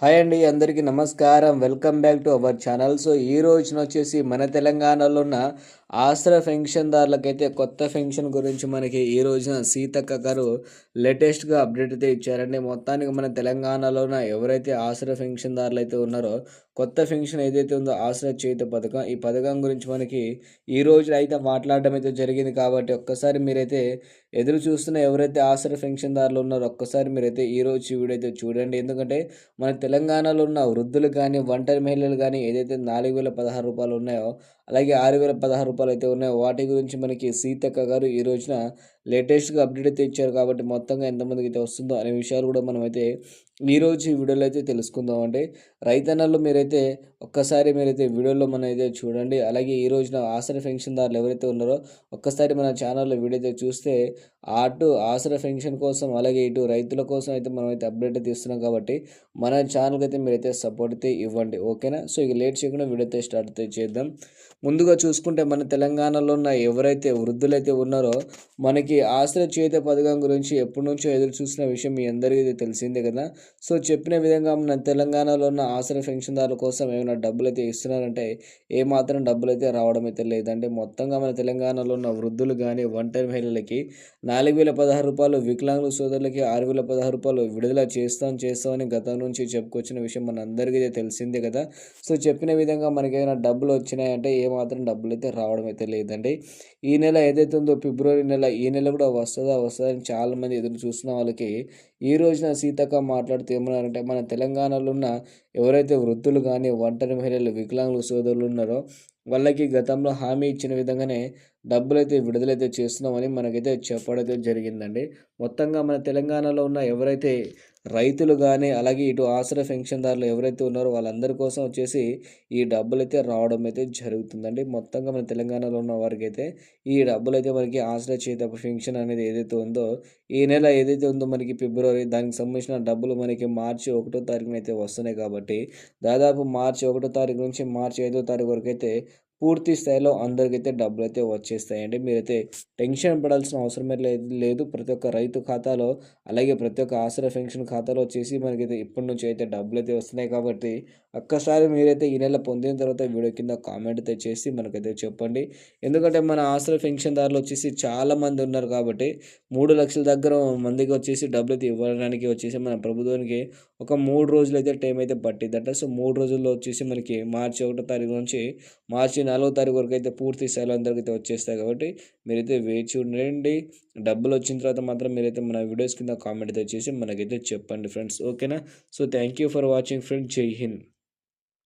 Hi అండి అందరికీ నమస్కారం. Welcome back to our channel. So ఈ రోజున వచ్చేసి మన తెలంగాణలో ఉన్న ఆశ్ర పెన్షన్దారులకైతే కొత్త పెన్షన్ గురించి మనకి ఈ రోజున సీతక్క గారు లేటెస్ట్గా అప్డేట్ అయితే ఇచ్చారండి. మొత్తానికి మన తెలంగాణలో ఉన్న ఎవరైతే ఆశ్ర పెన్షన్దారులు అయితే ఉన్నారో కొత్త పెన్షన్ ఏదైతే ఉందో ఆశ్ర చేత పథకం ఈ పథకం గురించి మనకి ఈ రోజు అయితే మాట్లాడడం అయితే జరిగింది. కాబట్టి ఒక్కసారి మీరైతే ఎదురు చూస్తున్న ఎవరైతే ఆశ్ర పెన్షన్దారులు ఉన్నారో ఒక్కసారి మీరైతే ఈ రోజు వీడియో అయితే చూడండి. ఎందుకంటే మన తెలంగాణలో ఉన్న వృద్ధులు కానీ ఒంటరి మహిళలు కానీ ఏదైతే నాలుగు వేల పదహారు రూపాయలు ఉన్నాయో అలాగే ఆరు వేల పదహారు రూపాయలు అయితే ఉన్నాయో వాటి గురించి మనకి సీతక్క గారు ఈ రోజున లేటెస్ట్గా అప్డేట్ అయితే ఇచ్చారు కాబట్టి మొత్తంగా ఎంతమందికి అయితే వస్తుందో అనే విషయాలు కూడా మనమైతే ఈరోజు ఈ వీడియోలో అయితే తెలుసుకుందాం అంటే రైతన్నలు మీరైతే ఒక్కసారి మీరైతే వీడియోలో మనం అయితే చూడండి. అలాగే ఈ రోజున ఆసర పెన్షన్దారులు ఎవరైతే ఉన్నారో ఒక్కసారి మన ఛానల్లో వీడియో అయితే చూస్తే అటు ఆసర పెన్షన్ కోసం అలాగే ఇటు రైతుల కోసం అయితే మనం అయితే అప్డేట్ అయితే ఇస్తున్నాం కాబట్టి మన ఛానల్కి అయితే మీరైతే సపోర్ట్ అయితే ఇవ్వండి. ఓకేనా? సో ఇక లేట్ చేయకుండా వీడియో అయితే స్టార్ట్ అయితే చేద్దాం. ముందుగా చూసుకుంటే మన తెలంగాణలో ఉన్న ఎవరైతే వృద్ధులైతే ఉన్నారో మనకి ఆశ్రయ చేత పథకం గురించి ఎప్పటి నుంచో ఎదురు చూసిన విషయం మీ అందరికీ తెలిసిందే కదా? సో చెప్పిన విధంగా మన తెలంగాణలో ఉన్న ఆశ్రయ పెన్షన్దారుల కోసం ఏమైనా డబ్బులు అయితే ఇస్తున్నారంటే ఏమాత్రం డబ్బులు అయితే రావడం అయితే లేదంటే మొత్తంగా మన తెలంగాణలో ఉన్న వృద్ధులు కానీ ఒంటరి మహిళలకి నాలుగు వేల పదహారు రూపాయలు వికలాంగుల సోదరులకి ఆరు వేల పదహారు రూపాయలు విడుదల చేస్తాం చేస్తామని గతం నుంచి చెప్పుకొచ్చిన విషయం మన అందరికీ తెలిసిందే కదా? సో చెప్పిన విధంగా మనకి ఏమైనా డబ్బులు వచ్చినాయంటే ఏమాత్రం డబ్బులు అయితే రావడం అయితే లేదండి. ఈ నెల ఏదైతే ఉందో ఫిబ్రవరి నెల ఈ నెల కూడా వస్తుందా వస్తుందా అని చాలామంది ఎదురు చూస్తున్న వాళ్ళకి ఈ రోజున సీతక్క మాట్లాడుతూ ఏమన్నారంటే మన తెలంగాణలో ఉన్న ఎవరైతే వృద్ధులు కానీ ఒంటరి మహిళలు వికలాంగులు సోదరులు ఉన్నారో వాళ్ళకి గతంలో హామీ ఇచ్చిన విధంగానే డబ్బులైతే విడుదలైతే చేస్తున్నామని మనకైతే చెప్పడం జరిగిందండి. మొత్తంగా మన తెలంగాణలో ఉన్న ఎవరైతే రైతులు కానీ అలాగే ఇటు ఆసరా పెన్షన్దారులు ఎవరైతే ఉన్నారో వాళ్ళందరి కోసం వచ్చేసి ఈ డబ్బులు అయితే రావడం అయితే జరుగుతుందండి. మొత్తంగా మన తెలంగాణలో ఉన్న వారికి అయితే ఈ డబ్బులు అయితే మనకి ఆసరా చేత పెన్షన్ అనేది ఏదైతే ఉందో ఈ నెల ఏదైతే ఉందో మనకి ఫిబ్రవరి దానికి సంబంధించిన డబ్బులు మనకి మార్చి ఒకటో తారీఖున అయితే వస్తున్నాయి కాబట్టి దాదాపు మార్చి ఒకటో తారీఖు నుంచి మార్చి ఐదో తారీఖు వరకు అయితే పూర్తి స్థాయిలో అందరికైతే డబ్బులు అయితే వచ్చేస్తాయండి. మీరైతే టెన్షన్ పడాల్సిన అవసరమే లేదు లేదు. ప్రతి ఒక్క రైతు ఖాతాలో అలాగే ప్రతి ఒక్క ఆసరా పెన్షన్ ఖాతాలో వచ్చేసి మనకైతే ఇప్పటి నుంచి అయితే డబ్బులు అయితే వస్తున్నాయి కాబట్టి ఒక్కసారి మీరైతే ఈ నెల పొందిన తర్వాత వీడియో కింద కామెంట్ అయితే చేసి మనకైతే చెప్పండి. ఎందుకంటే మన ఆసరా పెన్షన్దారులు వచ్చేసి చాలామంది ఉన్నారు కాబట్టి మూడు లక్షల దగ్గర మందికి వచ్చేసి డబ్బులు అయితే ఇవ్వడానికి వచ్చేసి మన ప్రభుత్వానికి ఒక మూడు రోజులు అయితే టైం అయితే పట్టిందట. సో మూడు రోజుల్లో వచ్చేసి మనకి మార్చి ఒకటో తారీఖు నుంచి మార్చి నాలుగో తారీఖు వరకు అయితే పూర్తి స్థాయిలో అందరికైతే వచ్చేస్తాయి కాబట్టి మీరైతే వేచి ఉండండి. డబ్బులు వచ్చిన తర్వాత మాత్రం మీరైతే మన వీడియోస్ కింద కామెంట్ అయితే చేసి మనకైతే చెప్పండి ఫ్రెండ్స్. ఓకేనా? So thank you for watching friends జై హింద్.